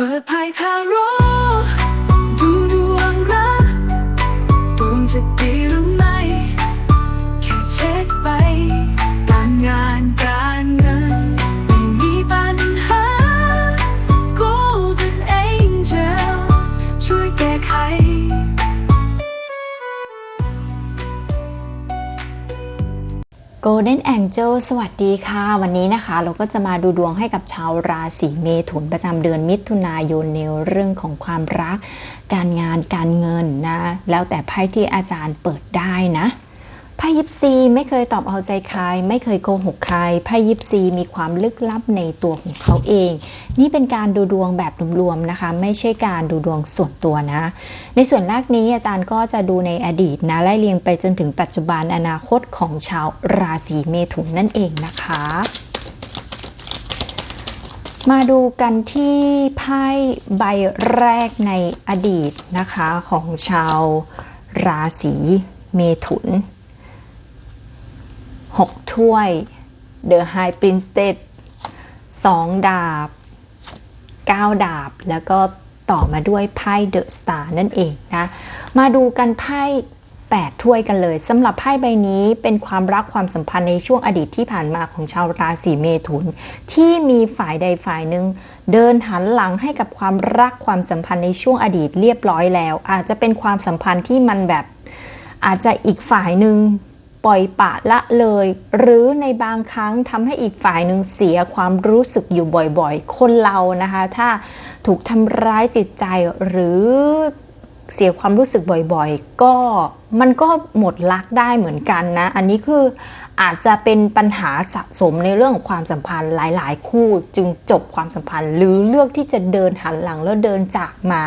ปิดภายทางร่ Golden Angel สวัสดีค่ะ วันนี้นะคะ เราก็จะมาดูดวงให้กับชาวราศีเมถุนประจำเดือนมิถุนายนในเรื่องของความรัก การงานการเงินนะ แล้วแต่ไพ่ที่อาจารย์เปิดได้นะ ไพ่ยิปซีไม่เคยตอบเอาใจใคร ไม่เคยโกหกใครไพ่ยิปซีมีความลึกลับในตัวของเขาเอง นี่เป็นการดูดวงแบบรวมๆนะคะ ไม่ใช่การดูดวงส่วนตัวนะ ในส่วนแรกนี้อาจารย์ก็จะดูในอดีตนะไล่เรียงไปจนถึงปัจจุบันอนาคตของชาวราศีเมถุนนั่นเองนะคะ มาดูกันที่ไพ่ใบแรกในอดีตนะคะของชาวราศีเมถุน 6 ถ้วย The High Princess 2 ดาบ 9 ดาบ แล้วก็ต่อมาด้วยไพ่ The Star นั่นเองนะ มาดูกันไพ่ 8 ถ้วยกันเลยสำหรับไพ่ใบนี้เป็นความรักความสัมพันธ์ในช่วงอดีตที่ผ่านมาของชาวราศีเมถุน ที่มีฝ่ายใดฝ่ายหนึ่งเดินหันหลังให้กับความรักความสัมพันธ์ในช่วงอดีตเรียบร้อยแล้ว อาจจะเป็นความสัมพันธ์ที่มันแบบอาจจะอีกฝ่ายหนึ่ง ปล่อยปะละเลย หรือในบางครั้งทำให้อีกฝ่ายหนึ่งเสียความรู้สึกอยู่บ่อยๆ คนเรานะคะ ถ้าถูกทำร้ายจิตใจหรือเสียความรู้สึกบ่อยๆ ก็มันก็หมดรักได้เหมือนกันนะ อันนี้คือ อาจจะเป็นปัญหาสะสมในเรื่องของความสัมพันธ์หลาย ๆ คู่จึงจบความสัมพันธ์ หรือเลือกที่จะเดินหันหลังแล้วเดินจากมา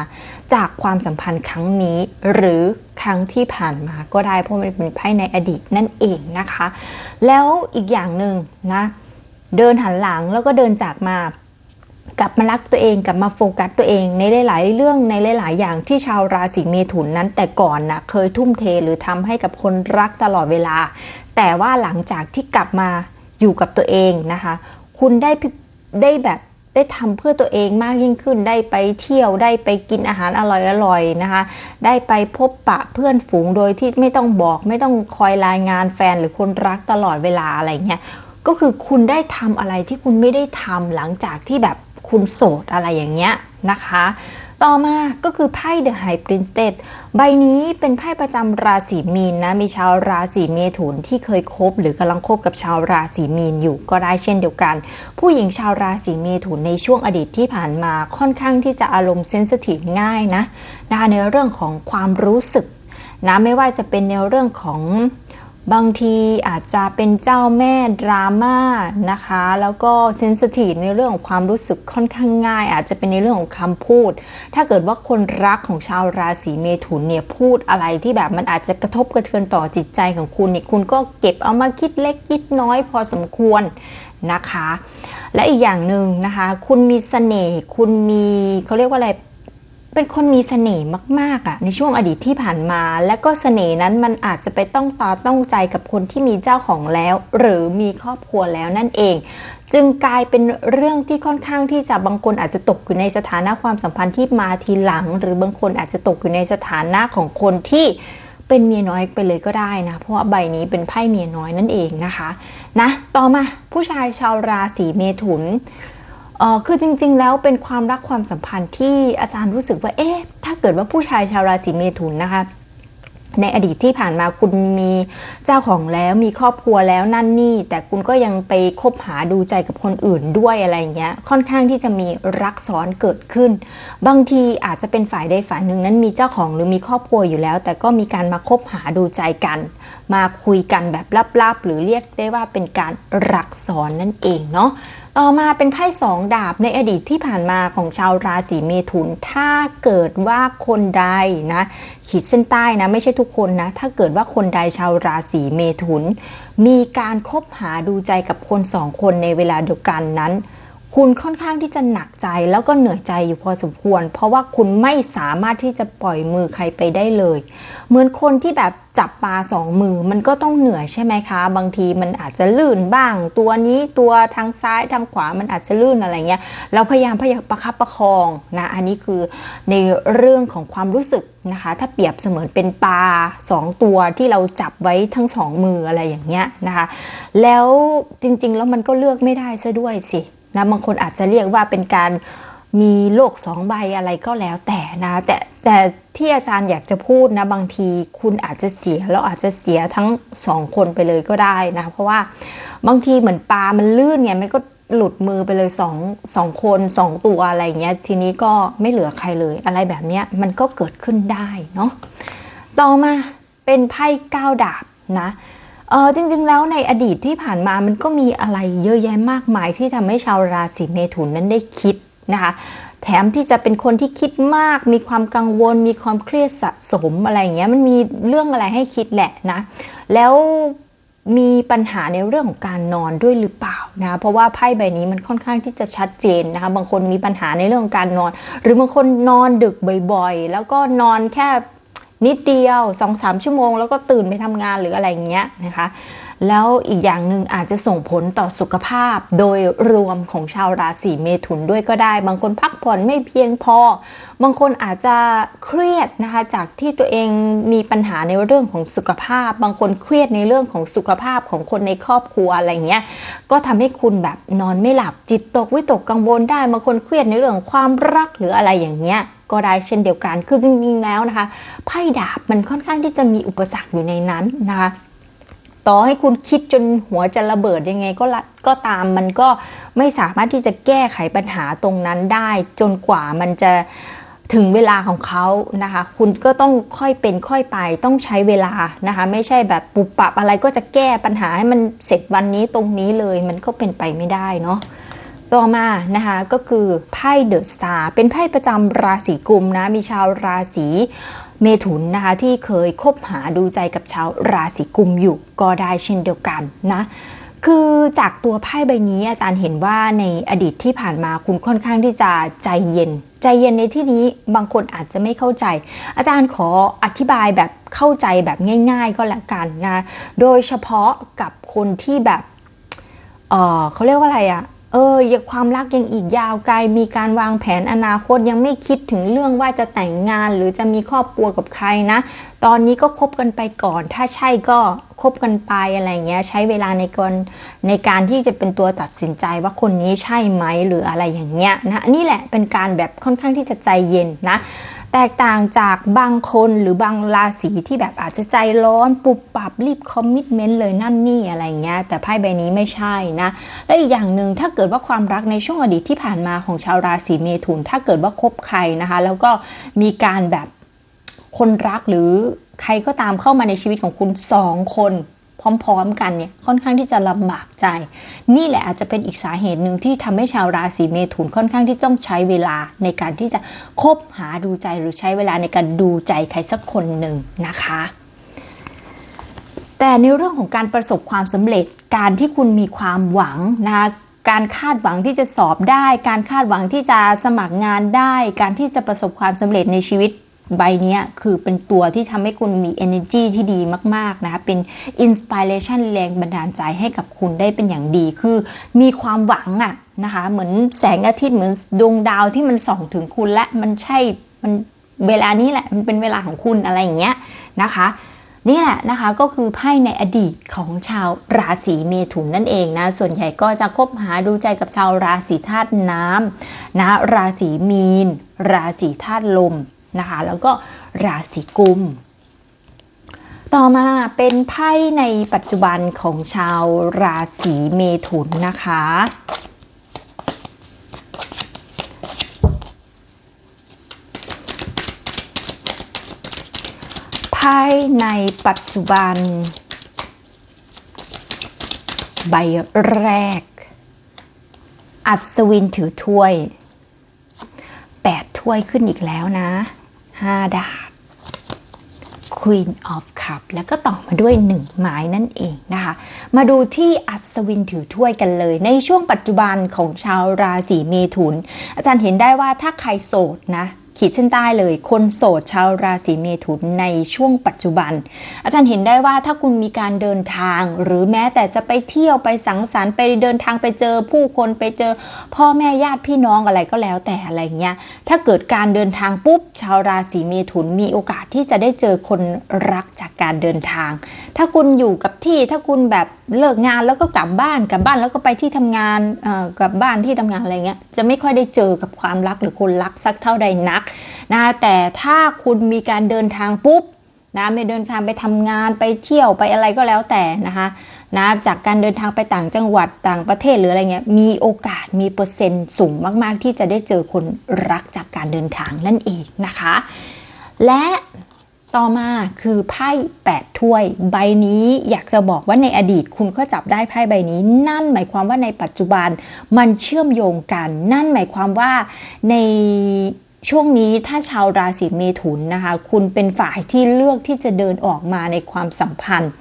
จากความสัมพันธ์ครั้งนี้ หรือครั้งที่ผ่านมาก็ได้เพราะมันเป็นไพ่ในอดีตนั่นเองนะคะ แล้วอีกอย่างหนึ่งนะเดินหันหลังแล้วก็เดินจากมากลับมารักตัวเองกลับมาโฟกัสตัวเองในหลาย ๆ เรื่องในหลาย ๆ อย่างที่ชาวราศีเมถุนนั้นแต่ก่อนนะเคยทุ่มเทหรือทำให้กับคนรักตลอดเวลา แต่ว่าหลังจากที่กลับมาอยู่กับตัวเองนะคะ คุณได้ได้แบบได้ทำเพื่อตัวเองมากยิ่งขึ้น ได้ไปเที่ยว ได้ไปกินอาหารอร่อยๆนะคะ ได้ไปพบปะเพื่อนฝูงโดยที่ไม่ต้องบอก ไม่ต้องคอยรายงานแฟนหรือคนรักตลอดเวลาอะไรเงี้ย ก็คือคุณได้ทำอะไรที่คุณไม่ได้ทำหลังจากที่แบบคุณโสดอะไรอย่างเงี้ยนะคะ ต่อมาก็คือไพ่ The High Princess ใบนี้เป็นไพ่ประจำราศีมีนนะ มีชาวราศีเมถุนที่เคยคบ หรือกำลังคบกับชาวราศีมีนอยู่ก็ได้เช่นเดียวกัน ผู้หญิงชาวราศีเมถุนในช่วงอดีตที่ผ่านมาค่อนข้างที่จะอารมณ์เซนซิทีฟง่ายนะนะคะในเรื่องของความรู้สึกนะไม่ว่าจะเป็นในเรื่องของ บางทีอาจจะเป็นเจ้าแม่ดราม่านะคะ แล้วก็เซนซิทีฟในเรื่องของความรู้สึกค่อนข้างง่าย อาจจะเป็นในเรื่องของคำพูด ถ้าเกิดว่าคนรักของชาวราศีเมถุนเนี่ยพูดอะไรที่แบบมันอาจจะกระทบกระเทือนต่อจิตใจของคุณเนี่ยคุณก็เก็บเอามาคิดเล็กคิดน้อยพอสมควรนะคะ และอีกอย่างหนึ่งนะคะ คุณมีเสน่ห์คุณมีเขาเรียกว่าอะไร เป็นคนมีเสน่ห์มากๆอะในช่วงอดีตที่ผ่านมา และก็เสน่ห์นั้นมันอาจจะไปต้องตาต้องใจกับคนที่มีเจ้าของแล้ว หรือมีครอบครัวแล้วนั่นเอง จึงกลายเป็นเรื่องที่ค่อนข้างที่จะบางคนอาจจะตกอยู่ในสถานะความสัมพันธ์ที่มาทีหลัง หรือบางคนอาจจะตกอยู่ในสถานะของคนที่เป็นเมียน้อยไปเลยก็ได้นะ เพราะว่าใบนี้เป็นไพ่เมียน้อยนั่นเองนะคะ นะ ต่อมาผู้ชายชาวราศีเมถุน ออคือจริง ๆ แล้วเป็นความรักความสัมพันธ์ที่อาจารย์รู้สึกว่า เอ๊ะ ถ้าเกิดว่าผู้ชายชาวราศีเมถุนนะคะ ในอดีตที่ผ่านมาคุณมีเจ้าของแล้วมีครอบครัวแล้วนั่นนี่ แต่คุณก็ยังไปคบหาดูใจกับคนอื่นด้วยอะไรเงี้ย ค่อนข้างที่จะมีรักซ้อนเกิดขึ้น บางทีอาจจะเป็นฝ่ายใดฝ่ายหนึ่งนั้นมีเจ้าของหรือมีครอบครัวอยู่แล้ว แต่ก็มีการมาคบหาดูใจกัน มาคุยกันแบบลับๆ หรือเรียกได้ว่าเป็นการรักซ้อนนั่นเองเนาะ ต่อมาเป็นไพ่สองดาบในอดีตที่ผ่านมาของชาวราศีเมถุน ถ้าเกิดว่าคนใดนะ ขีดเส้นใต้นะ ไม่ใช่ทุกคนนะ ถ้าเกิดว่าคนใดชาวราศีเมถุน มีการคบหาดูใจกับคนสองคนในเวลาเดียวกันนั้น คุณค่อนข้างที่จะหนักใจแล้วก็เหนื่อยใจอยู่พอสมควร เพราะว่าคุณไม่สามารถที่จะปล่อยมือใครไปได้เลย เหมือนคนที่แบบจับปลาสองมือมันก็ต้องเหนื่อยใช่ไหมคะ บางทีมันอาจจะลื่นบ้าง ตัวนี้ตัวทางซ้ายทางขวามันอาจจะลื่นอะไรเงี้ยเราพยายามพยายามประคับประคองนะอันนี้คือในเรื่องของความรู้สึกนะคะ ถ้าเปรียบเสมือนเป็นปลาสองตัวที่เราจับไว้ทั้งสองมืออะไรอย่างเงี้ยนะคะ แล้วจริง ๆ แล้วมันก็เลือกไม่ได้ซะด้วยสิ นะบางคนอาจจะเรียกว่าเป็นการมีโลกสองใบอะไรก็แล้วแต่นะ แต่แต่ที่อาจารย์อยากจะพูดนะ บางทีคุณอาจจะเสียแล้วอาจจะเสียทั้งสองคนไปเลยก็ได้นะ เพราะว่าบางทีเหมือนปลามันลื่นเนี่ยมันก็หลุดมือไปเลยสองสองคนสองตัวอะไรเงี้ย ทีนี้ก็ไม่เหลือใครเลย อะไรแบบเนี้ยมันก็เกิดขึ้นได้เนาะต่อมาเป็นไพ่ก้าดาบนะ เออจริงๆ แล้วในอดีตที่ผ่านมามันก็มีอะไรเยอะแยะมากมายที่ทำให้ชาวราศีเมถุนนั้นได้คิดนะคะ แถมที่จะเป็นคนที่คิดมาก มีความกังวล มีความเครียดสะสมอะไรอย่างเงี้ยมันมีเรื่องอะไรให้คิดแหละนะ แล้วมีปัญหาในเรื่องของการนอนด้วยหรือเปล่านะเพราะว่าไพ่ใบนี้มันค่อนข้างที่จะชัดเจนนะคะบางคนมีปัญหาในเรื่องของการนอน หรือบางคนนอนดึกบ่อยๆ แล้วก็นอนแค่ นิดเดียวสองสามชั่วโมง แล้วก็ตื่นไปทำงานหรืออะไรอย่างเงี้ยนะคะ แล้วอีกอย่างหนึ่งอาจจะส่งผลต่อสุขภาพโดยรวมของชาวราศีเมถุนด้วยก็ได้ บางคนพักผ่อนไม่เพียงพอ บางคนอาจจะเครียดนะคะจากที่ตัวเองมีปัญหาในเรื่องของสุขภาพ บางคนเครียดในเรื่องของสุขภาพของคนในครอบครัวอะไรเงี้ย ก็ทำให้คุณแบบนอนไม่หลับจิตตกวิตกกังวลได้ บางคนเครียดในเรื่องของความรักหรืออะไรอย่างเงี้ยก็ได้เช่นเดียวกัน คือจริงๆแล้วนะคะ ไพ่ดาบมันค่อนข้างที่จะมีอุปสรรคอยู่ในนั้นนะคะ ต่อให้คุณคิดจนหัวจะระเบิดยังไงก็ก็ตามมันก็ไม่สามารถที่จะแก้ไขปัญหาตรงนั้นได้ จนกว่ามันจะถึงเวลาของเขานะคะ คุณก็ต้องค่อยเป็นค่อยไป ต้องใช้เวลานะคะ ไม่ใช่แบบปุบปับอะไรก็จะแก้ปัญหาให้มันเสร็จวันนี้ตรงนี้เลยมันก็เป็นไปไม่ได้เนาะต่อมานะคะก็คือไพ่เดอะสตาร์เป็นไพ่ประจำราศีกุมนะมีชาวราศี เมถุนนะคะที่เคยคบหาดูใจกับชาวราศีกุมอยู่ก็ได้เช่นเดียวกันนะคือจากตัวไพ่ใบนี้อาจารย์เห็นว่าในอดีตที่ผ่านมาคุณค่อนข้างที่จะใจเย็น ใจเย็นในที่นี้บางคนอาจจะไม่เข้าใจ อาจารย์ขออธิบายแบบเข้าใจแบบง่าย ๆ ก็แล้วกันนะโดยเฉพาะกับคนที่แบบเออเขาเรียกว่าอะไรอะ่ะ เออยังความรักยังอีกยาวไกล มีการวางแผนอนาคตยังไม่คิดถึงเรื่องว่าจะแต่งงาน หรือจะมีครอบครัวกับใครนะ ตอนนี้ก็คบกันไปก่อน ถ้าใช่ก็คบกันไปอะไรเงี้ย ใช้เวลาในการในการที่จะเป็นตัวตัดสินใจว่าคนนี้ใช่ไหมหรืออะไรอย่างเงี้ยนะนี่แหละเป็นการแบบค่อนข้างที่จะใจเย็นนะ แตกต่างจากบางคนหรือบางราศีที่แบบอาจจะใจร้อนปุบปับรีบคอมมิชเมนต์เลยนั่นนี่อะไรเงี้ยแต่ไพ่ใบนี้ไม่ใช่นะ และอีกอย่างหนึ่งถ้าเกิดว่าความรักในช่วงอดีตที่ผ่านมาของชาวราศีเมถุน ถ้าเกิดว่าคบใครนะคะ แล้วก็มีการแบบคนรักหรือใครก็ตามเข้ามาในชีวิตของคุณสองคน พร้อม ๆ กันเนี่ยค่อนข้างที่จะลำบากใจ นี่แหละอาจจะเป็นอีกสาเหตุหนึ่งที่ทำให้ชาวราศีเมถุนค่อนข้างที่ต้องใช้เวลาในการที่จะคบหาดูใจหรือใช้เวลาในการดูใจใครสักคนหนึ่งนะคะแต่ในเรื่องของการประสบความสำเร็จการที่คุณมีความหวังนะคะการคาดหวังที่จะสอบได้ การคาดหวังที่จะสมัครงานได้ การที่จะประสบความสำเร็จในชีวิต ใบนี้คือเป็นตัวที่ทำให้คุณมี energy ที่ดีมาก ๆ นะคะ เป็น inspiration แรงบันดาลใจให้กับคุณได้เป็นอย่างดี คือมีความหวังอะนะคะ เหมือนแสงอาทิตย์เหมือนดวงดาวที่มันส่องถึงคุณและมันใช่ มันเวลานี้แหละ มันเป็นเวลาของคุณอะไรอย่างเงี้ยนะคะนี่แหละนะคะก็คือไพ่ในอดีตของชาวราศีเมถุนนั่นเองนะส่วนใหญ่ก็จะคบหาดูใจกับชาวราศีธาตุน้ำนะราศีมีน ราศีธาตุลม นะคะ แล้วก็ราศีกุม ต่อมาเป็นไพ่ในปัจจุบันของชาวราศีเมถุนนะคะ ไพ่ในปัจจุบัน ใบแรก อัศวินถือถ้วยแปดถ้วยขึ้นอีกแล้วนะ ห้าดาบค Queen of Cup แล้วก็ต่อมาด้วย 1 ไม้นั่นเองนะคะ มาดูที่อัศวินถือถ้วยกันเลย ในช่วงปัจจุบันของชาวราศีเมถุน อาจารย์เห็นได้ว่าถ้าใครโสดนะ ขีดเส้นใต้เลย คนโสดชาวราศีเมถุนในช่วงปัจจุบัน อาจารย์เห็นได้ว่าถ้าคุณมีการเดินทาง หรือแม้แต่จะไปเที่ยวไปสังสรรค์ไปเดินทางไปเจอผู้คนไปเจอพ่อแม่ญาติพี่น้องอะไรก็แล้วแต่อะไรเงี้ย ถ้าเกิดการเดินทางปุ๊บ ชาวราศีเมถุนมีโอกาสที่จะได้เจอคนรักจากการเดินทาง ถ้าคุณอยู่กับที่ถ้าคุณแบบเลิกงานแล้วก็กลับบ้านกลับบ้านแล้วก็ไปที่ทำงานกลับบ้านที่ทำงานอะไรเงี้ยจะไม่ค่อยได้เจอกับความรักหรือคนรักสักเท่าใดนักนะคะแต่ถ้าคุณมีการเดินทางปุ๊บนะไม่เดินทางไปทำงานไปเที่ยวไปอะไรก็แล้วแต่นะคะนะจากการเดินทางไปต่างจังหวัดต่างประเทศหรืออะไรเงี้ยมีโอกาสมีเปอร์เซ็นต์สูงมากๆ ที่จะได้เจอคนรักจากการเดินทางนั่นเองนะคะ และต่อมาคือไพ่แปดถ้วย ใบนี้อยากจะบอกว่าในอดีตคุณก็จับได้ไพ่ใบนี้ นั่นหมายความว่าในปัจจุบันมันเชื่อมโยงกัน นั่นหมายความว่าใน ช่วงนี้ถ้าชาวราศีเมถุนนะคะ คุณเป็นฝ่ายที่เลือกที่จะเดินออกมาในความสัมพันธ์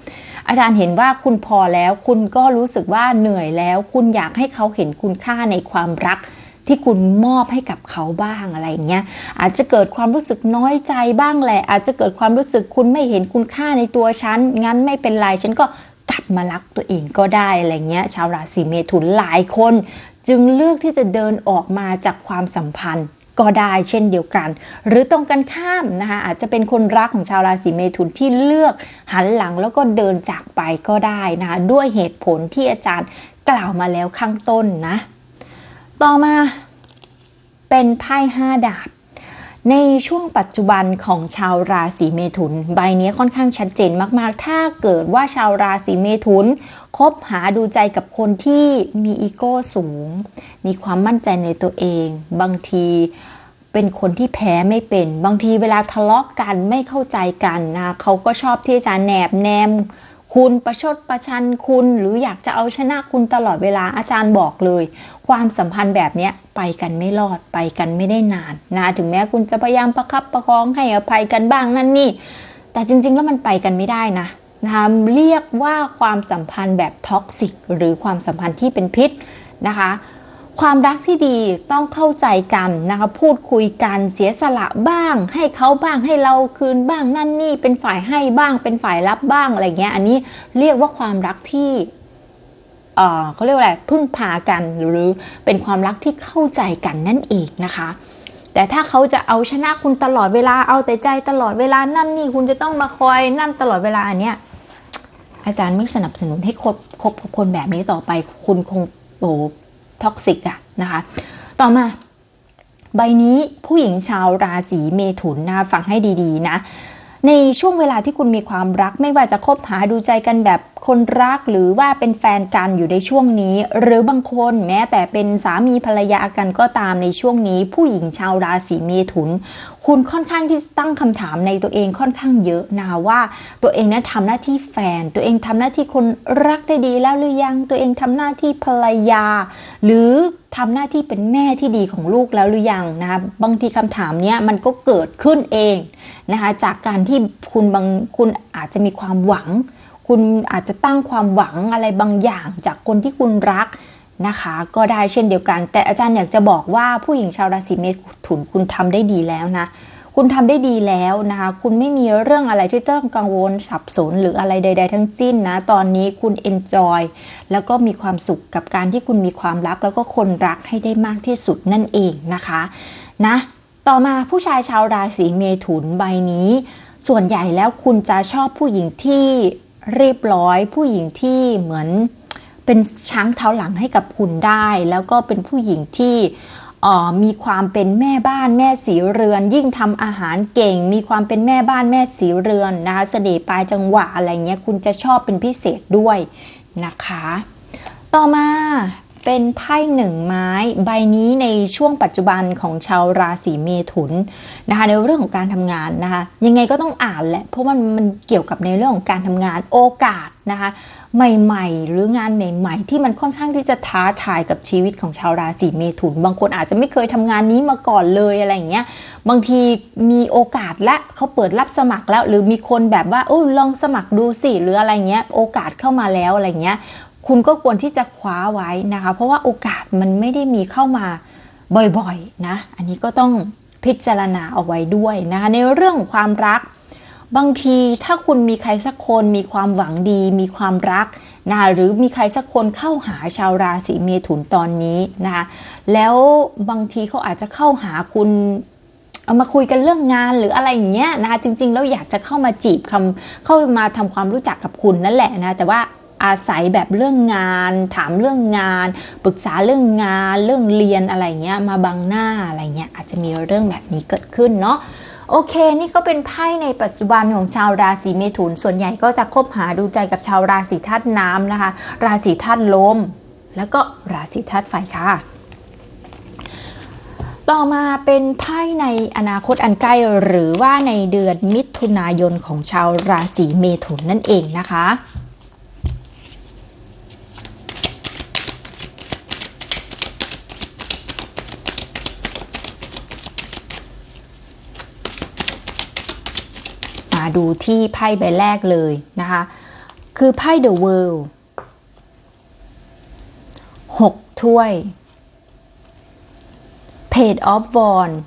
อาจารย์เห็นว่าคุณพอแล้วคุณก็รู้สึกว่าเหนื่อยแล้ว คุณอยากให้เขาเห็นคุณค่าในความรักที่คุณมอบให้กับเขาบ้างอะไรเงี้ย อาจจะเกิดความรู้สึกน้อยใจบ้างแหละ อาจจะเกิดความรู้สึกคุณไม่เห็นคุณค่าในตัวฉัน งั้นไม่เป็นไร ฉันก็กลับมารักตัวเองก็ได้อะไรเงี้ย ชาวราศีเมถุนหลายคน จึงเลือกที่จะเดินออกมาจากความสัมพันธ์ ก็ได้เช่นเดียวกัน หรือตรงกันข้ามนะคะอาจจะเป็นคนรักของชาวราศีเมถุนที่เลือกหันหลังแล้วก็เดินจากไปก็ได้นะคะด้วยเหตุผลที่อาจารย์กล่าวมาแล้วข้างต้นนะ ต่อมาเป็นไพ่ห้าดาบในช่วงปัจจุบันของชาวราศีเมถุน ใบนี้ค่อนข้างชัดเจนมากๆ ถ้าเกิดว่าชาวราศีเมถุนคบหาดูใจกับคนที่มีอีโก้สูง มีความมั่นใจในตัวเอง บางที เป็นคนที่แพ้ไม่เป็น บางทีเวลาทะเลาะกันไม่เข้าใจกันนะเขาก็ชอบที่จะแนบแนมคุณประชดประชันคุณหรืออยากจะเอาชนะคุณตลอดเวลาอาจารย์บอกเลย ความสัมพันธ์แบบนี้ไปกันไม่รอดไปกันไม่ได้นานนะถึงแม้คุณจะพยายามประคับประคองให้อภัยกันบ้างนั่นนี่ แต่จริง ๆ แล้วมันไปกันไม่ได้นะนะเรียกว่าความสัมพันธ์แบบท็อกซิกหรือความสัมพันธ์ที่เป็นพิษนะคะ ความรักที่ดีต้องเข้าใจกันนะคะพูดคุยกันเสียสละบ้าง ให้เขาบ้างให้เราคืนบ้างนั่นนี่เป็นฝ่ายให้บ้างเป็นฝ่ายรับบ้างอะไรเงี้ยอันนี้เรียกว่าความรักที่เอ่อเขาเรียกว่าอะไรพึ่งพากันหรือเป็นความรักที่เข้าใจกันนั่นเองนะคะ แต่ถ้าเขาจะเอาชนะคุณตลอดเวลาเอาแต่ใจตลอดเวลานั่นนี่คุณจะต้องมาคอยนั่นตลอดเวลาอันเนี้ยอาจารย์ไม่สนับสนุนให้คบคบกับคนแบบนี้ต่อไปคุณคงโอ้ ท็อกซิกอะนะคะ ต่อมา ใบนี้ผู้หญิงชาวราศีเมถุนนะฟังให้ดีๆนะ ในช่วงเวลาที่คุณมีความรัก ไม่ว่าจะคบหาดูใจกันแบบคนรักหรือว่าเป็นแฟนกันอยู่ในช่วงนี้ หรือบางคนแม้แต่เป็นสามีภรรยากันก็ตามในช่วงนี้ ผู้หญิงชาวราศีเมถุน คุณค่อนข้างที่ตั้งคำถามในตัวเองค่อนข้างเยอะนะว่า ตัวเองนั้นทำหน้าที่แฟน ตัวเองทำหน้าที่คนรักได้ดีแล้วหรือยังตัวเองทำหน้าที่ภรรยา หรือทำหน้าที่เป็นแม่ที่ดีของลูกแล้วหรือยังนะคะบางทีคำถามเนี้ยมันก็เกิดขึ้นเอง นะคะจากการที่คุณบางคุณอาจจะมีความหวัง คุณอาจจะตั้งความหวังอะไรบางอย่างจากคนที่คุณรักนะคะก็ได้เช่นเดียวกัน แต่อาจารย์อยากจะบอกว่าผู้หญิงชาวราศีเมถุนคุณทำได้ดีแล้วนะคุณทำได้ดีแล้วนะคะ คุณไม่มีเรื่องอะไรที่ต้องกังวลสับสนหรืออะไรใด ๆ ทั้งสิ้นนะ ตอนนี้คุณ enjoy แล้วก็มีความสุขกับการที่คุณมีความรัก แล้วก็คนรักให้ได้มากที่สุดนั่นเองนะคะ นะ ต่อมาผู้ชายชาวราศีเมถุนใบนี้ ส่วนใหญ่แล้วคุณจะชอบผู้หญิงที่เรียบร้อย ผู้หญิงที่เหมือนเป็นช้างเท้าหลังให้กับคุณได้ แล้วก็เป็นผู้หญิงที่มีความเป็นแม่บ้านแม่สีเรือน ยิ่งทำอาหารเก่ง มีความเป็นแม่บ้านแม่สีเรือนนะคะเสน่ห์ปลายจังหวะอะไรเงี้ยคุณจะชอบเป็นพิเศษด้วยนะคะ ต่อมา เป็นไพ่หนึ่งไม้ใบนี้ในช่วงปัจจุบันของชาวราศีเมถุนนะคะในเรื่องของการทำงานนะคะยังไงก็ต้องอ่านแหละเพราะมันมันเกี่ยวกับในเรื่องของการทำงานโอกาสนะคะใหม่ๆ หรืองานใหม่ๆ ที่มันค่อนข้างที่จะท้าทายกับชีวิตของชาวราศีเมถุน บางคนอาจจะไม่เคยทำงานนี้มาก่อนเลยอะไรอย่างเงี้ยบางทีมีโอกาสและเขาเปิดรับสมัครแล้ว หรือมีคนแบบว่าโอ้ลองสมัครดูสิหรืออะไรเงี้ยโอกาสเข้ามาแล้วอะไรเงี้ย คุณก็ควรที่จะคว้าไว้นะคะ เพราะว่าโอกาสมันไม่ได้มีเข้ามาบ่อยๆนะ อันนี้ก็ต้องพิจารณาเอาไว้ด้วยนะคะในเรื่องของความรัก บางทีถ้าคุณมีใครสักคนมีความหวังดี มีความรักนะคะหรือมีใครสักคนเข้าหาชาวราศีเมถุนตอนนี้นะคะแล้วบางทีเขาอาจจะเข้าหาคุณเอามาคุยกันเรื่องงานหรืออะไรอย่างเงี้ยนะคะจริงๆแล้วอยากจะเข้ามาจีบคำเข้ามาทำความรู้จักกับคุณนั่นแหละนะแต่ว่า อาศัยแบบเรื่องงาน ถามเรื่องงาน ปรึกษาเรื่องงาน เรื่องเรียนอะไรเงี้ยมาบังหน้าอะไรเงี้ยอาจจะมีเรื่องแบบนี้เกิดขึ้นเนาะโอเค นี่ก็เป็นไพ่ในปัจจุบันของชาวราศีเมถุน ส่วนใหญ่ก็จะคบหาดูใจกับชาวราศีธาตุน้ำนะคะ ราศีธาตุลม แล้วก็ราศีธาตุไฟค่ะ ต่อมาเป็นไพ่ในอนาคตอันใกล้หรือว่าในเดือนมิถุนายนของชาวราศีเมถุนนั่นเองนะคะาดูที่ไพ่ใบแรกเลยนะคะ คือไพ่ The World หกถ้วย Page of Wands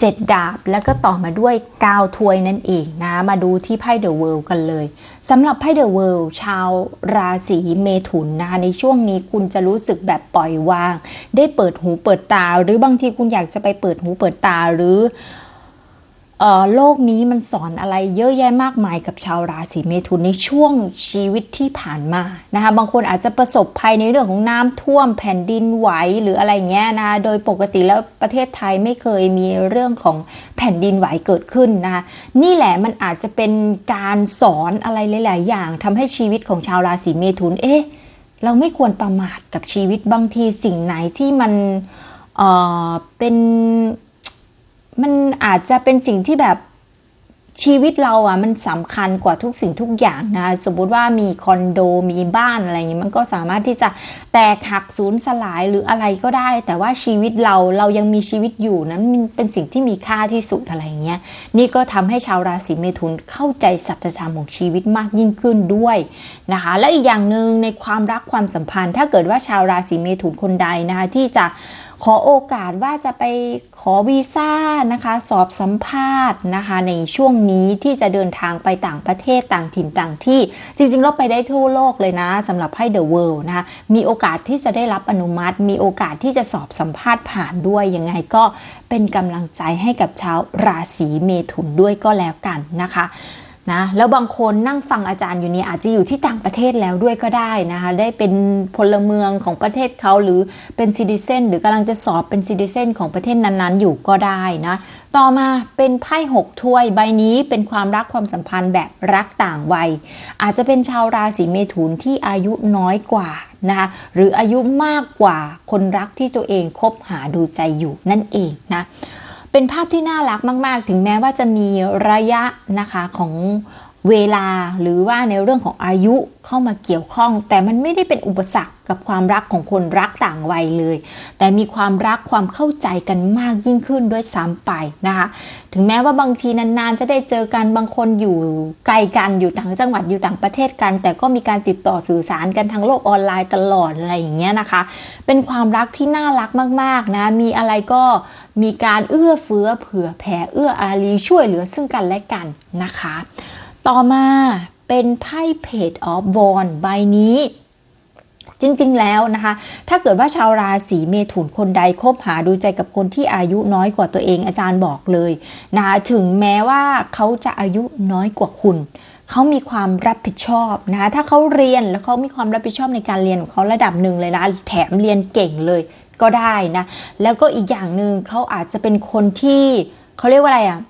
เจ็ดดาบ แล้วก็ต่อมาด้วย9ถ้วยนั่นเองนะ มาดูที่ไพ่ The World กันเลยสำหรับไพ่ The World ชาวราศีเมถุนนะคะในช่วงนี้คุณจะรู้สึกแบบปล่อยวาง ได้เปิดหูเปิดตา หรือบางทีคุณอยากจะไปเปิดหูเปิดตาหรือ โลกนี้มันสอนอะไรเยอะแยะมากมายกับชาวราศีเมถุนในช่วงชีวิตที่ผ่านมานะคะบางคนอาจจะประสบภัยในเรื่องของน้ำท่วมแผ่นดินไหวหรืออะไรเงี้ยนะโดยปกติแล้วประเทศไทยไม่เคยมีเรื่องของแผ่นดินไหวเกิดขึ้นนะคะนี่แหละมันอาจจะเป็นการสอนอะไรหลาย ๆ อย่างทำให้ชีวิตของชาวราศีเมถุนเอ๊ะเราไม่ควรประมาทกับชีวิตบางทีสิ่งไหนที่มันเออเป็น มันอาจจะเป็นสิ่งที่แบบชีวิตเราอะมันสำคัญกว่าทุกสิ่งทุกอย่างนะสมมติว่ามีคอนโดมีบ้านอะไรอย่างนี้มันก็สามารถที่จะแตกหักสูญสลายหรืออะไรก็ได้ แต่ว่าชีวิตเราเรายังมีชีวิตอยู่นั้นมันเป็นสิ่งที่มีค่าที่สุดอะไรอย่างเงี้ยนี่ก็ทำให้ชาวราศีเมถุนเข้าใจสัจธรรมของชีวิตมากยิ่งขึ้นด้วยนะคะและอีกอย่างหนึ่งในความรักความสัมพันธ์ ถ้าเกิดว่าชาวราศีเมถุนคนใดนะคะที่จะ ขอโอกาสว่าจะไปขอวีซ่านะคะ สอบสัมภาษณ์นะคะ ในช่วงนี้ที่จะเดินทางไปต่างประเทศต่างถิ่นต่างที่ จริงๆเราไปได้ทั่วโลกเลยนะสำหรับให้ The World นะคะ มีโอกาสที่จะได้รับอนุมัติ มีโอกาสที่จะสอบสัมภาษณ์ผ่านด้วยยังไงก็เป็นกำลังใจให้กับชาวราศีเมถุนด้วยก็แล้วกันนะคะ นะแล้วบางคนนั่งฟังอาจารย์อยู่นี่อาจจะอยู่ที่ต่างประเทศแล้วด้วยก็ได้นะคะได้เป็นพลเมืองของประเทศเขาหรือเป็นซิติเซนหรือกำลังจะสอบเป็นซิติเซนของประเทศนั้นๆ อยู่ก็ได้นะต่อมาเป็นไพ่หกถ้วยใบนี้เป็นความรักความสัมพันธ์แบบรักต่างวัย อาจจะเป็นชาวราศีเมถุนที่อายุน้อยกว่านะคะหรืออายุมากกว่าคนรักที่ตัวเองคบหาดูใจอยู่นั่นเองนะ เป็นภาพที่น่ารักมาก ๆ ถึงแม้ว่าจะมีระยะนะคะของเวลาหรือว่าในเรื่องของอายุเข้ามาเกี่ยวข้อง แต่มันไม่ได้เป็นอุปสรรคกับความรักของคนรักต่างวัยเลย แต่มีความรักความเข้าใจกันมากยิ่งขึ้นด้วยซ้ำไปนะคะ ถึงแม้ว่าบางทีนานๆ จะได้เจอกันบางคนอยู่ไกลกันอยู่ต่างจังหวัดอยู่ต่างประเทศกัน แต่ก็มีการติดต่อสื่อสารกันทางโลกออนไลน์ตลอดอะไรอย่างเงี้ยนะคะ เป็นความรักที่น่ารักมากๆนะมีอะไรก็ มีการเอื้อเฟื้อเผื่อแผ่เอื้ออารีช่วยเหลือซึ่งกันและกันนะคะ ต่อมาเป็นไพ่เพจออฟวอนใบนี้จริงๆ แล้วนะคะ ถ้าเกิดว่าชาวราศีเมถุนคนใดคบหาดูใจกับคนที่อายุน้อยกว่าตัวเองอาจารย์บอกเลยนะคะถึงแม้ว่าเขาจะอายุน้อยกว่าคุณ เขามีความรับผิดชอบนะคะถ้าเขาเรียนแล้วเขามีความรับผิดชอบในการเรียนของเขาระดับหนึ่งเลยนะแถมเรียนเก่งเลย ก็ได้นะ แล้วก็อีกอย่างหนึ่งเขาอาจจะเป็นคนที่เขาเรียกว่าอะไรอะ่ะ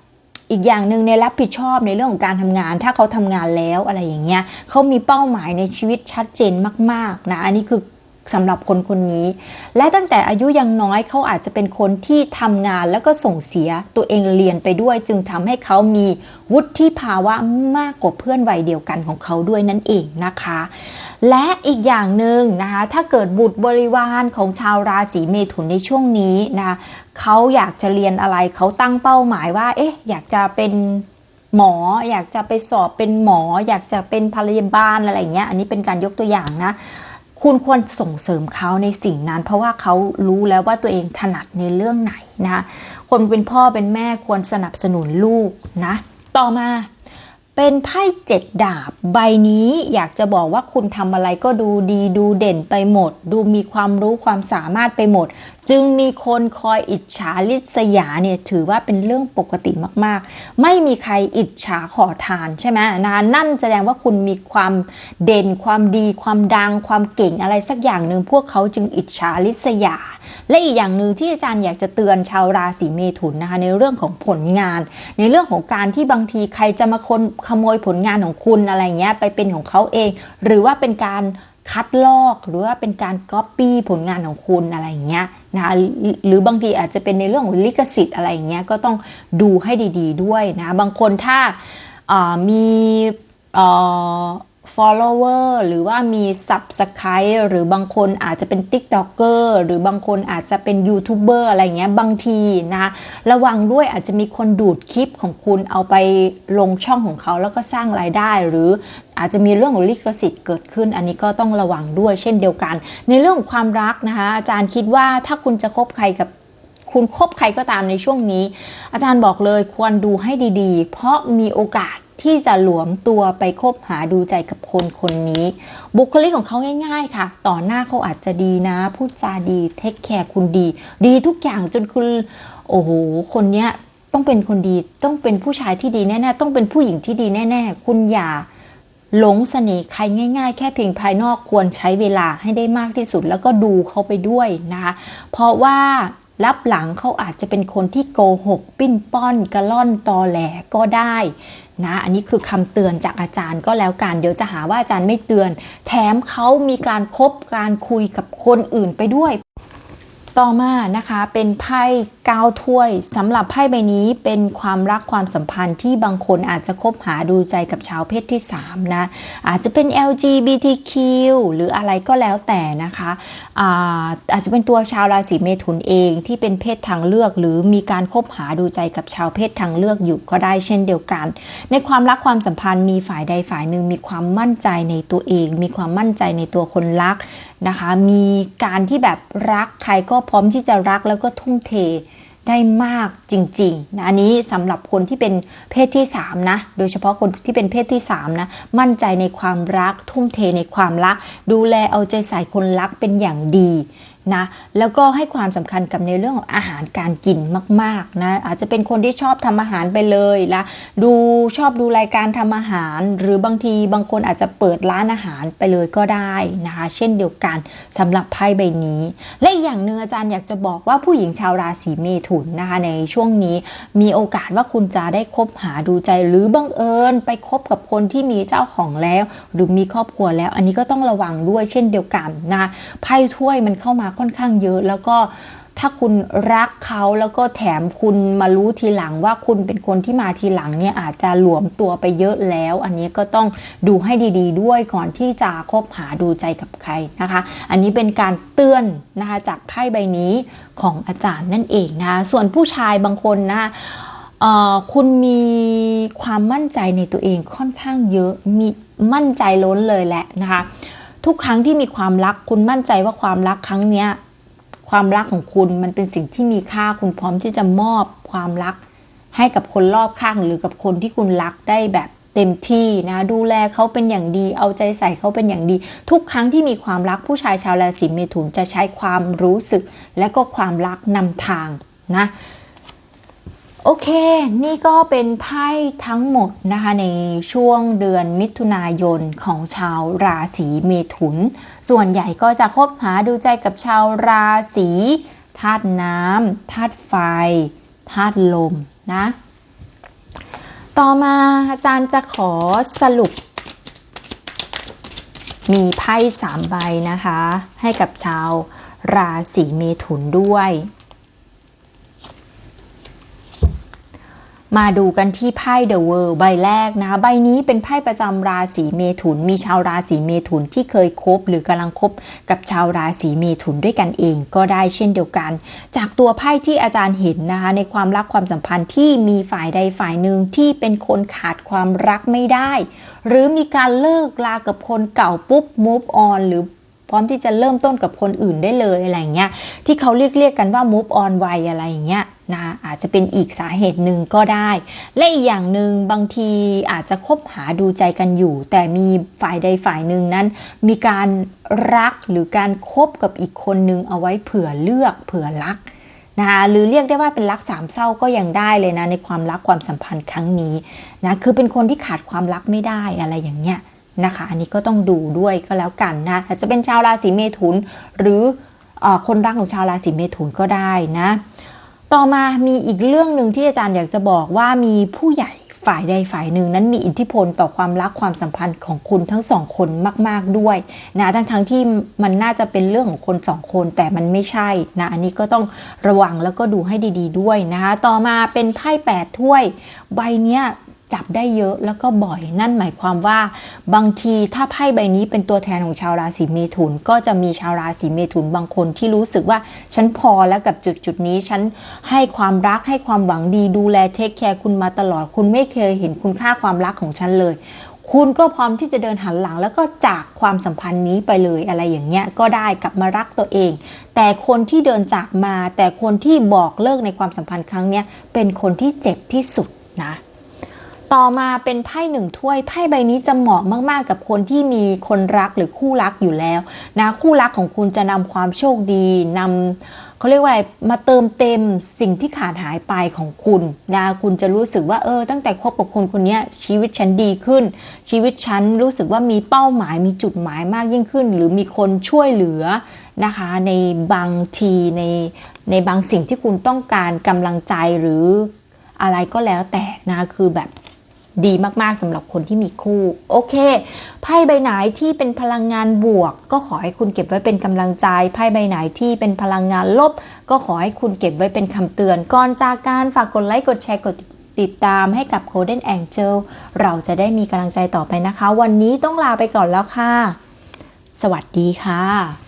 อีกอย่างหนึ่งในรับผิดชอบในเรื่องของการทำงาน ถ้าเขาทำงานแล้วอะไรอย่างเงี้ยเขามีเป้าหมายในชีวิตชัดเจนมาก ๆ นะ อันนี้คือ สำหรับคนคนนี้ และตั้งแต่อายุยังน้อยเขาอาจจะเป็นคนที่ทำงานแล้วก็ส่งเสียตัวเองเรียนไปด้วย จึงทำให้เขามีวุฒิภาวะมากกว่าเพื่อนวัยเดียวกันของเขาด้วยนั่นเองนะคะ และอีกอย่างหนึ่งนะคะถ้าเกิดบุตรบริวารของชาวราศีเมถุนในช่วงนี้นะคะเขาอยากจะเรียนอะไรเขาตั้งเป้าหมายว่า เอ๊ะ อยากจะเป็นหมออยากจะไปสอบเป็นหมอ อยากจะเป็นพยาบาลอะไรเงี้ย อันนี้เป็นการยกตัวอย่างนะ คุณควรส่งเสริมเขาในสิ่งนั้น เพราะว่าเขารู้แล้วว่าตัวเองถนัดในเรื่องไหนนะคะคนเป็นพ่อเป็นแม่ควรสนับสนุนลูกนะ ต่อมา เป็นไพ่เจ็ดดาบ ใบนี้อยากจะบอกว่าคุณทำอะไรก็ดูดีดูเด่นไปหมด ดูมีความรู้ความสามารถไปหมด จึงมีคนคอยอิจฉาริษยาเนี่ยถือว่าเป็นเรื่องปกติมากๆ ไม่มีใครอิจฉาขอทานใช่ไหมนะนั่นแสดงว่าคุณมีความเด่นความดี ความดัง ความเก่งอะไรสักอย่างหนึ่งพวกเขาจึงอิจฉาริษยา และอีกอย่างหนึ่งที่อาจารย์อยากจะเตือนชาวราศีเมถุนนะคะในเรื่องของผลงาน ในเรื่องของการที่บางทีใครจะมาคนขโมยผลงานของคุณอะไรเงี้ยไปเป็นของเขาเอง หรือว่าเป็นการคัดลอกหรือว่าเป็นการก๊อปปี้ผลงานของคุณอะไรเงี้ยนะคะหรือบางทีอาจจะเป็นในเรื่องของลิขสิทธิ์อะไรเงี้ยก็ต้องดูให้ดี ๆ ด้วยนะบางคนถ้าามีเ follower หรือว่ามี subscribe หรือบางคนอาจจะเป็น tiktoker หรือบางคนอาจจะเป็นยูทูบเบอร์อะไรเงี้ยบางทีนะระวังด้วยอาจจะมีคนดูดคลิปของคุณเอาไปลงช่องของเขาแล้วก็สร้างรายได้ หรืออาจจะมีเรื่องของลิขสิทธิ์เกิดขึ้น อันนี้ก็ต้องระวังด้วยเช่นเดียวกัน ในเรื่องของความรักนะคะอาจารย์คิดว่าถ้าคุณจะคบใครกับคุณคบใครก็ตามในช่วงนี้ อาจารย์บอกเลยควรดูให้ดีๆ เพราะมีโอกาส ที่จะหลวมตัวไปคบหาดูใจกับคนคนนี้ บุคลิกของเขาง่าย ๆ ค่ะ ต่อหน้าเขาอาจจะดีนะ พูดจาดีเทคแคร์คุณดี ดีทุกอย่างจนคุณโอ้โหคนเนี้ยต้องเป็นคนดีต้องเป็นผู้ชายที่ดีแน่ๆต้องเป็นผู้หญิงที่ดีแน่ๆ คุณอย่าหลงเสน่ห์ใครง่าย ๆ แค่เพียงภายนอกควรใช้เวลาให้ได้มากที่สุด แล้วก็ดูเขาไปด้วยนะคะเพราะว่ารับหลังเขาอาจจะเป็นคนที่โกหก ปิ้นป้อนกระล่อนตอแหลก็ได้ นะ อันนี้คือคำเตือนจากอาจารย์ก็แล้วกัน เดี๋ยวจะหาว่าอาจารย์ไม่เตือน แถมเขามีการคบการคุยกับคนอื่นไปด้วย ต่อมานะคะเป็นไพ่เก้าถ้วยสำหรับไพ่ใบนี้เป็นความรักความสัมพันธ์ที่บางคนอาจจะคบหาดูใจกับชาวเพศที่3นะอาจจะเป็น LGBTQ หรืออะไรก็แล้วแต่นะคะอาอาจจะเป็นตัวชาวราศีเมถุนเองที่เป็นเพศทางเลือก หรือมีการคบหาดูใจกับชาวเพศทางเลือกอยู่ก็ได้เช่นเดียวกัน ในความรักความสัมพันธ์มีฝ่ายใดฝ่ายหนึ่งมีความมั่นใจในตัวเอง มีความมั่นใจในตัวคนรักนะคะ มีการที่แบบรักใครก็พร้อมที่จะรักแล้วก็ทุ่มเทได้มากจริงๆนะอันนี้สำหรับคนที่เป็นเพศที่3นะโดยเฉพาะคนที่เป็นเพศที่3นะมั่นใจในความรักทุ่มเทในความรัก ดูแลเอาใจใส่คนรักเป็นอย่างดี นะแล้วก็ให้ความสำคัญกับในเรื่องของอาหารการกินมากๆนะอาจจะเป็นคนที่ชอบทำอาหารไปเลยละดูชอบดูรายการทำอาหาร หรือบางทีบางคนอาจจะเปิดร้านอาหารไปเลยก็ได้นะคะเช่นเดียวกันสำหรับไพ่ใบนี้ และอีกอย่างหนึ่งอาจารย์อยากจะบอกว่าผู้หญิงชาวราศีเมถุนนะคะในช่วงนี้มีโอกาสว่าคุณจะได้คบหาดูใจหรือบังเอิญไปคบกับคนที่มีเจ้าของแล้ว หรือมีครอบครัวแล้ว อันนี้ก็ต้องระวังด้วยเช่นเดียวกันนะไพ่ถ้วยมันเข้ามาค่อนข้างเยอะ แล้วก็ถ้าคุณรักเขาแล้วก็แถมคุณมารู้ทีหลังว่าคุณเป็นคนที่มาทีหลังเนี่ยอาจจะหลวมตัวไปเยอะแล้ว อันนี้ก็ต้องดูให้ดี ๆ ด้วยก่อนที่จะคบหาดูใจกับใครนะคะ อันนี้เป็นการเตือนนะคะจากไพ่ใบนี้ของอาจารย์นั่นเองนะคะส่วนผู้ชายบางคนนะคุณมีความมั่นใจในตัวเองค่อนข้างเยอะมีมั่นใจล้นเลยแหละนะคะ ทุกครั้งที่มีความรักคุณมั่นใจว่าความรักครั้งเนี้ย ความรักของคุณมันเป็นสิ่งที่มีค่าคุณพร้อมที่จะมอบความรัก ให้กับคนรอบข้างหรือกับคนที่คุณรักได้แบบเต็มที่นะดูแลเขาเป็นอย่างดี เอาใจใส่เขาเป็นอย่างดี ทุกครั้งที่มีความรักผู้ชายชาวราศีเมถุนจะใช้ความรู้สึก และก็ความรักนำทางนะ โอเค นี่ก็เป็นไพ่ทั้งหมดนะคะในช่วงเดือนมิถุนายนของชาวราศีเมถุน ส่วนใหญ่ก็จะคบหาดูใจกับชาวราศีธาตุน้ำธาตุไฟธาตุลมนะ ต่อมาอาจารย์จะขอสรุป มีไพ่สามใบนะคะ ให้กับชาวราศีเมถุนด้วย มาดูกันที่ไพ่ The World ใบแรกนะคะใบนี้เป็นไพ่ประจำราศีเมถุน มีชาวราศีเมถุนที่เคยคบหรือกำลังคบกับชาวราศีเมถุนด้วยกันเองก็ได้เช่นเดียวกัน จากตัวไพ่ที่อาจารย์เห็นนะคะในความรักความสัมพันธ์ที่มีฝ่ายใดฝ่ายหนึ่งที่เป็นคนขาดความรักไม่ได้ หรือมีการเลิกลากับคนเก่าปุ๊บ move on หรือ พร้อมที่จะเริ่มต้นกับคนอื่นได้เลยอะไรอย่างเงี้ยที่เขาเรียกเรียกกันว่า move on ไวอะไรอย่างเงี้ยนะอาจจะเป็นอีกสาเหตุหนึ่งก็ได้ และอีกอย่างหนึ่งบางทีอาจจะคบหาดูใจกันอยู่ แต่มีฝ่ายใดฝ่ายหนึ่งนั้น มีการรักหรือการคบกับอีกคนนึงเอาไว้เผื่อเลือกเผื่อรักนะคะหรือเรียกได้ว่าเป็นรักสามเศร้าก็ยังได้เลยนะในความรักความสัมพันธ์ครั้งนี้นะคือเป็นคนที่ขาดความรักไม่ได้อะไรอย่างเงี้ย นะคะ อันนี้ก็ต้องดูด้วยก็แล้วกันนะอาจจะเป็นชาวราศีเมถุน หรืออคนรักของชาวราศีเมถุนก็ได้นะ ต่อมามีอีกเรื่องหนึ่งที่อาจารย์อยากจะบอกว่ามีผู้ใหญ่ฝ่ายใดฝ่ายหนึ่งนั้นมีอิทธิพลต่อความรักความสัมพันธ์ของคุณทั้งสองคนมาก ๆด้วยนะทั้งทั้งที่มันน่าจะเป็นเรื่องของคนสองคนแต่มันไม่ใช่นะอันนี้ก็ต้องระวังแล้วก็ดูให้ดี ๆ ด้วยนะคะต่อมาเป็นไพ่แปดถ้วย ใบเนี้ย จับได้เยอะแล้วก็บ่อยนั่นหมายความว่าบางทีถ้าไพ่ใบนี้เป็นตัวแทนของชาวราศีเมถุน ก็จะมีชาวราศีเมถุนบางคนที่รู้สึกว่าฉันพอแล้วกับจุดจุดนี้ ฉันให้ความรักให้ความหวังดีดูแลเทคแคร์คุณมาตลอด คุณไม่เคยเห็นคุณค่าความรักของฉันเลย คุณก็พร้อมที่จะเดินหันหลัง แล้วก็จากความสัมพันธ์นี้ไปเลยอะไรอย่างเงี้ยก็ได้กลับมารักตัวเองแต่คนที่เดินจากมา แต่คนที่บอกเลิกในความสัมพันธ์ครั้งนี้เป็นคนที่เจ็บที่สุดนะ ต่อมาเป็นไพ่หนึ่งถ้วยไพ่ใบนี้จะเหมาะมาก ๆ กับคนที่มีคนรักหรือคู่รักอยู่แล้วนะคู่รักของคุณจะนำความโชคดีนำเขาเรียกว่าอะไรมาเติมเต็มสิ่งที่ขาดหายไปของคุณนะคุณจะรู้สึกว่าเออ ตั้งแต่คบกับคนคนนี้ชีวิตฉันดีขึ้น ชีวิตฉันรู้สึกว่ามีเป้าหมายมีจุดหมายมากยิ่งขึ้น หรือมีคนช่วยเหลือนะคะในบางทีในในบางสิ่งที่คุณต้องการกำลังใจหรืออะไรก็แล้วแต่นะคือแบบ ดีมากๆสำหรับคนที่มีคู่ โอเค ไพ่ใบไหนที่เป็นพลังงานบวก ก็ขอให้คุณเก็บไว้เป็นกำลังใจ ไพ่ใบไหนที่เป็นพลังงานลบ ก็ขอให้คุณเก็บไว้เป็นคำเตือน ก่อนจากการฝากกดไลค์กดแชร์กดติดตามให้กับ Golden Angel เราจะได้มีกำลังใจต่อไปนะคะ วันนี้ต้องลาไปก่อนแล้วค่ะ สวัสดีค่ะ